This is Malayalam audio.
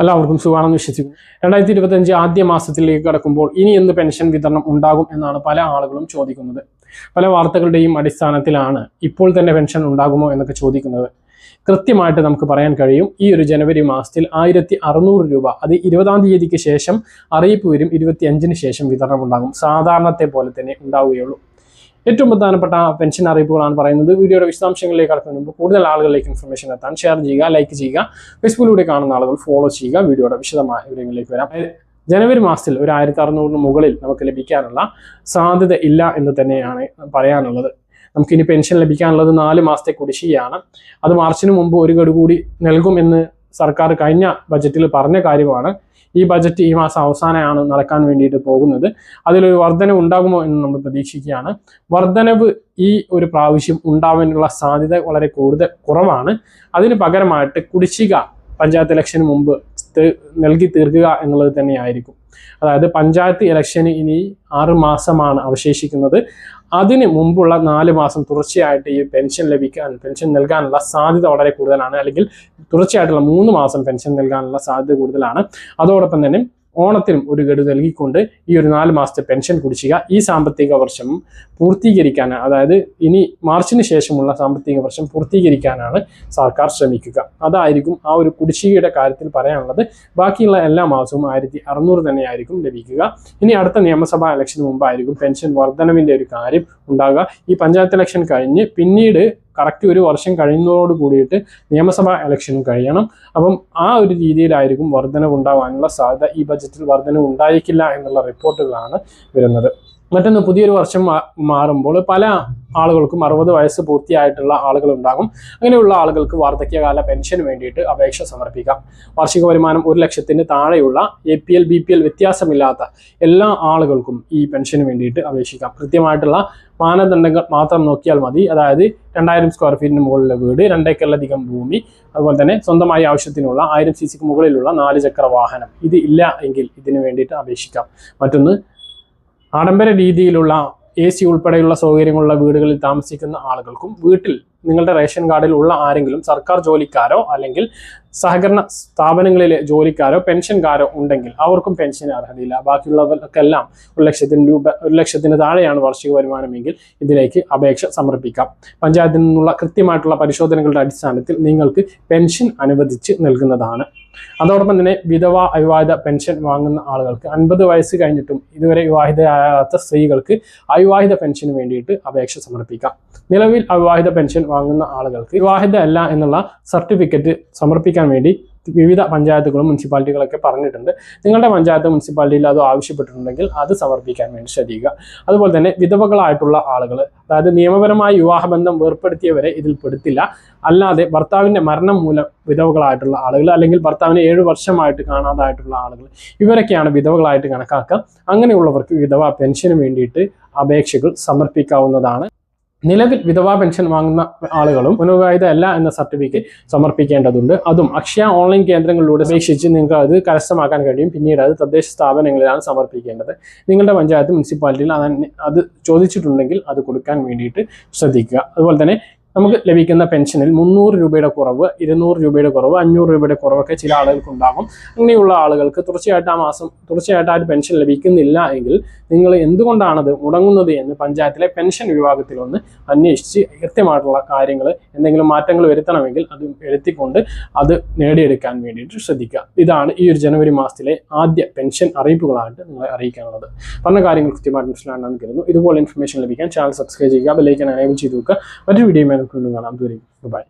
എല്ലാവർക്കും സുഖമാണെന്ന് വിശ്വസിക്കുന്നു. രണ്ടായിരത്തി ഇരുപത്തഞ്ച് ആദ്യ മാസത്തിലേക്ക് കടക്കുമ്പോൾ ഇനി എന്ത് പെൻഷൻ വിതരണം ഉണ്ടാകും എന്നാണ് പല ആളുകളും ചോദിക്കുന്നത്. പല വാർത്തകളുടെയും അടിസ്ഥാനത്തിലാണ് ഇപ്പോൾ തന്നെ പെൻഷൻ ഉണ്ടാകുമോ എന്നൊക്കെ ചോദിക്കുന്നത്. കൃത്യമായിട്ട് നമുക്ക് പറയാൻ കഴിയും ഈ ഒരു ജനുവരി മാസത്തിൽ ആയിരത്തി അറുന്നൂറ് രൂപ അത് ഇരുപതാം തീയതിക്ക് ശേഷം അറിയിപ്പ് വരും ഇരുപത്തി അഞ്ചിന് ശേഷം വിതരണം ഉണ്ടാകും. സാധാരണത്തെ പോലെ തന്നെ ഉണ്ടാവുകയുള്ളൂ. ഏറ്റവും പ്രധാനപ്പെട്ട പെൻഷൻ അറിയിപ്പുകളാണ് പറയുന്നത്. വീഡിയോയുടെ വിശദാംശങ്ങളിലേക്ക് കടക്കുന്നതിന് മുമ്പ് കൂടുതൽ ആളുകളിലേക്ക് ഇൻഫർമേഷൻ എത്താൻ ഷെയർ ചെയ്യുക ലൈക്ക് ചെയ്യുക ഫേസ്ബുക്കിലൂടെ കാണുന്ന ആളുകൾ ഫോളോ ചെയ്യുക. വീഡിയോയുടെ വിശദമായ വിവരങ്ങളിലേക്ക് വരാം. ജനുവരി മാസത്തിൽ ഒരു ആയിരത്തി അറുന്നൂറിന് മുകളിൽ നമുക്ക് ലഭിക്കാനുള്ള സാധ്യത ഇല്ല എന്ന് തന്നെയാണ് പറയാനുള്ളത്. നമുക്കിനി പെൻഷൻ ലഭിക്കാനുള്ളത് നാല് മാസത്തെ കുടിശ്ശികയാണ്. അത് മാർച്ചിന് മുമ്പ് ഒരു ഗഡു കൂടി നൽകും എന്ന് സർക്കാർ കഴിഞ്ഞ ബജറ്റിൽ പറഞ്ഞ കാര്യമാണ്. ഈ ബജറ്റ് ഈ മാസം അവസാനമാണ് നടക്കാൻ വേണ്ടിയിട്ട് പോകുന്നത്. അതിലൊരു വർധനവ് ഉണ്ടാകുമോ എന്ന് നമ്മൾ പ്രതീക്ഷിക്കുകയാണ്. വർധനവ് ഈ ഒരു പ്രാവശ്യം ഉണ്ടാവാനുള്ള സാധ്യത വളരെ കൂടുതൽ കുറവാണ്. അതിന് പകരമായിട്ട് കുടിശ്ശിക പഞ്ചായത്ത് ഇലക്ഷന് മുമ്പ് നൽകി തീർക്കുക എന്നുള്ളത് തന്നെയായിരിക്കും. അതായത് പഞ്ചായത്ത് ഇലക്ഷന് ഇനി ആറ് മാസമാണ് അവശേഷിക്കുന്നത്. അതിന് മുമ്പുള്ള നാല് മാസം തുടർച്ചയായിട്ട് ഈ പെൻഷൻ ലഭിക്കാൻ പെൻഷൻ നൽകാനുള്ള സാധ്യത വളരെ കൂടുതലാണ്. അല്ലെങ്കിൽ തുടർച്ചയായിട്ടുള്ള മൂന്ന് മാസം പെൻഷൻ നൽകാനുള്ള സാധ്യത കൂടുതലാണ്. അതോടൊപ്പം തന്നെ ഓണത്തിനും ഒരു ഗഡു നൽകിക്കൊണ്ട് ഈ ഒരു നാല് മാസത്തെ പെൻഷൻ കുടിശ്ശിക ഈ സാമ്പത്തിക വർഷം പൂർത്തീകരിക്കാൻ അതായത് ഇനി മാർച്ചിന് ശേഷമുള്ള സാമ്പത്തിക വർഷം പൂർത്തീകരിക്കാനാണ് സർക്കാർ ശ്രമിക്കുക. അതായിരിക്കും ആ ഒരു കുടിശ്ശികയുടെ കാര്യത്തിൽ പറയാനുള്ളത്. ബാക്കിയുള്ള എല്ലാ മാസവും ആയിരത്തി അറുന്നൂറ് തന്നെയായിരിക്കും ലഭിക്കുക. ഇനി അടുത്ത നിയമസഭാ ഇലക്ഷന് മുമ്പായിരിക്കും പെൻഷൻ വർധനവിന്റെ ഒരു കാര്യം ഉണ്ടാകുക ഈ പഞ്ചായത്ത് ഇലക്ഷൻ കഴിഞ്ഞ് പിന്നീട് കറക്റ്റ് ഒരു വർഷം കഴിയുന്നതോട് കൂടിയിട്ട് നിയമസഭാ ഇലക്ഷനും കഴിയണം. അപ്പം ആ ഒരു രീതിയിലായിരിക്കും വർധനവ് ഉണ്ടാവാനുള്ള സാധ്യത ഈ ബജറ്റിൽ വർധനവ് ഉണ്ടായിരിക്കില്ല എന്നുള്ള റിപ്പോർട്ടുകളാണ് വരുന്നത്. മറ്റൊന്ന് പുതിയൊരു വർഷം മാറുമ്പോൾ പല ആളുകൾക്കും അറുപത് വയസ്സ് പൂർത്തിയായിട്ടുള്ള ആളുകൾ ഉണ്ടാകും അങ്ങനെയുള്ള ആളുകൾക്ക് വാർദ്ധക്യകാല പെൻഷന് വേണ്ടിയിട്ട് അപേക്ഷ സമർപ്പിക്കാം. വാർഷിക വരുമാനം ഒരു ലക്ഷത്തിന് താഴെയുള്ള A P L B P L വ്യത്യാസമില്ലാത്ത എല്ലാ ആളുകൾക്കും ഈ പെൻഷന് വേണ്ടിയിട്ട് അപേക്ഷിക്കാം. കൃത്യമായിട്ടുള്ള മാനദണ്ഡങ്ങൾ മാത്രം നോക്കിയാൽ മതി. അതായത് രണ്ടായിരം സ്ക്വയർ ഫീറ്റിന് മുകളിലെ വീട് രണ്ടേക്കറിലധികം ഭൂമി അതുപോലെ തന്നെ സ്വന്തമായി ആവശ്യത്തിനുള്ള ആയിരം സി സിക്ക് മുകളിലുള്ള നാല് ചക്ര വാഹനം. ഇത് ഇല്ല എങ്കിൽ ഇതിന് വേണ്ടിയിട്ട് അപേക്ഷിക്കാം. മറ്റൊന്ന് ആഡംബര രീതിയിലുള്ള എ സി ഉൾപ്പെടെയുള്ള സൗകര്യങ്ങളുള്ള വീടുകളിൽ താമസിക്കുന്ന ആളുകൾക്കും വീട്ടിൽ നിങ്ങളുടെ റേഷൻ കാർഡിൽ ഉള്ള ആരെങ്കിലും സർക്കാർ ജോലിക്കാരോ അല്ലെങ്കിൽ സഹകരണ സ്ഥാപനങ്ങളിലെ ജോലിക്കാരോ പെൻഷൻകാരോ ഉണ്ടെങ്കിൽ അവർക്കും പെൻഷന് അർഹതയില്ല. ബാക്കിയുള്ളവർക്കെല്ലാം ഒരു ലക്ഷത്തിന് രൂപ ഒരു ലക്ഷത്തിന് താഴെയാണ് വാർഷിക വരുമാനമെങ്കിൽ ഇതിലേക്ക് അപേക്ഷ സമർപ്പിക്കാം. പഞ്ചായത്തിൽ നിന്നുള്ള കൃത്യമായിട്ടുള്ള പരിശോധനകളുടെ അടിസ്ഥാനത്തിൽ നിങ്ങൾക്ക് പെൻഷൻ അനുവദിച്ച് നൽകുന്നതാണ്. അതോടൊപ്പം തന്നെ വിധവ അവിവാഹിത പെൻഷൻ വാങ്ങുന്ന ആളുകൾക്ക് അൻപത് വയസ്സ് കഴിഞ്ഞിട്ടും ഇതുവരെ വിവാഹിതയാകാത്ത സ്ത്രീകൾക്ക് അവിവാഹിത പെൻഷന് വേണ്ടിയിട്ട് അപേക്ഷ സമർപ്പിക്കാം. നിലവിൽ അവിവാഹിത പെൻഷൻ വാങ്ങുന്ന ആളുകൾക്ക് വിവാഹിത അല്ല എന്നുള്ള സർട്ടിഫിക്കറ്റ് സമർപ്പിക്കാൻ വേണ്ടി വിവിധ പഞ്ചായത്തുകളും മുനിസിപ്പാലിറ്റികളൊക്കെ പറഞ്ഞിട്ടുണ്ട്. നിങ്ങളുടെ പഞ്ചായത്ത് മുനിസിപ്പാലിറ്റിയിൽ അത് ആവശ്യപ്പെട്ടിട്ടുണ്ടെങ്കിൽ അത് സമർപ്പിക്കാൻ വേണ്ടി ശ്രദ്ധിക്കുക. അതുപോലെ തന്നെ വിധവകളായിട്ടുള്ള ആളുകൾ അതായത് നിയമപരമായ വിവാഹബന്ധം വേർപ്പെടുത്തിയവരെ ഇതിൽ പെടുത്തില്ല. അല്ലാതെ ഭർത്താവിന്റെ മരണം മൂലം വിധവകളായിട്ടുള്ള ആളുകൾ അല്ലെങ്കിൽ ഭർത്താവിനെ ഏഴ് വർഷമായിട്ട് കാണാതായിട്ടുള്ള ആളുകൾ ഇവരൊക്കെയാണ് വിധവകളായിട്ട് കണക്കാക്കുക. അങ്ങനെയുള്ളവർക്ക് വിധവ പെൻഷന് വേണ്ടിയിട്ട് അപേക്ഷകൾ സമർപ്പിക്കാവുന്നതാണ്. നിലവിൽ വിധവാ പെൻഷൻ വാങ്ങുന്ന ആളുകളും പുനർവിവാഹിത അല്ല എന്ന സർട്ടിഫിക്കറ്റ് സമർപ്പിക്കേണ്ടതുണ്ട്. അതും അക്ഷയ ഓൺലൈൻ കേന്ദ്രങ്ങളിലൂടെ അപേക്ഷിച്ച് നിങ്ങൾക്ക് അത് കരസ്ഥമാക്കാൻ കഴിയും. പിന്നീട് അത് തദ്ദേശ സ്ഥാപനങ്ങളിലാണ് സമർപ്പിക്കേണ്ടത്. നിങ്ങളുടെ പഞ്ചായത്ത് മുനിസിപ്പാലിറ്റിയിൽ അത് ചോദിച്ചിട്ടുണ്ടെങ്കിൽ അത് കൊടുക്കാൻ വേണ്ടിയിട്ട് ശ്രദ്ധിക്കുക. അതുപോലെ തന്നെ നമുക്ക് ലഭിക്കുന്ന പെൻഷനിൽ മുന്നൂറ് രൂപയുടെ കുറവ് ഇരുന്നൂറ് രൂപയുടെ കുറവ് അഞ്ഞൂറ് രൂപയുടെ കുറവൊക്കെ ചില ആളുകൾക്ക് ഉണ്ടാകും അങ്ങനെയുള്ള ആളുകൾക്ക് തുടർച്ചയായിട്ട് ആ മാസം തുടർച്ചയായിട്ട് ആ ഒരു പെൻഷൻ ലഭിക്കുന്നില്ല എങ്കിൽ നിങ്ങൾ എന്തുകൊണ്ടാണത് മുടങ്ങുന്നത് എന്ന് പഞ്ചായത്തിലെ പെൻഷൻ വിഭാഗത്തിൽ ഒന്ന് അന്വേഷിച്ച് കൃത്യമായിട്ടുള്ള കാര്യങ്ങൾ എന്തെങ്കിലും മാറ്റങ്ങൾ വരുത്തണമെങ്കിൽ അത് വരുത്തിക്കൊണ്ട് അത് നേടിയെടുക്കാൻ വേണ്ടിയിട്ട് ശ്രദ്ധിക്കുക. ഇതാണ് ഈ ഒരു ജനുവരി മാസത്തിലെ ആദ്യ പെൻഷൻ അറിയിപ്പുകളായിട്ട് നിങ്ങളെ അറിയിക്കാനുള്ളത്. പറഞ്ഞ കാര്യങ്ങൾ കൃത്യമായിട്ട് മനസ്സിലാണെന്ന് കരുതുന്നു. ഇതുപോലെ ഇൻഫർമേഷൻ ലഭിക്കാൻ ചാനൽ സബ്സ്ക്രൈബ് ചെയ്യുക ബെല്ലൈക്കൻ എനേബിൾ ചെയ്ത് വെക്കുക. മറ്റൊരു വീഡിയോ നമുക്ക് വീണ്ടും കാണാം ദൂരേക്ക് ബൈ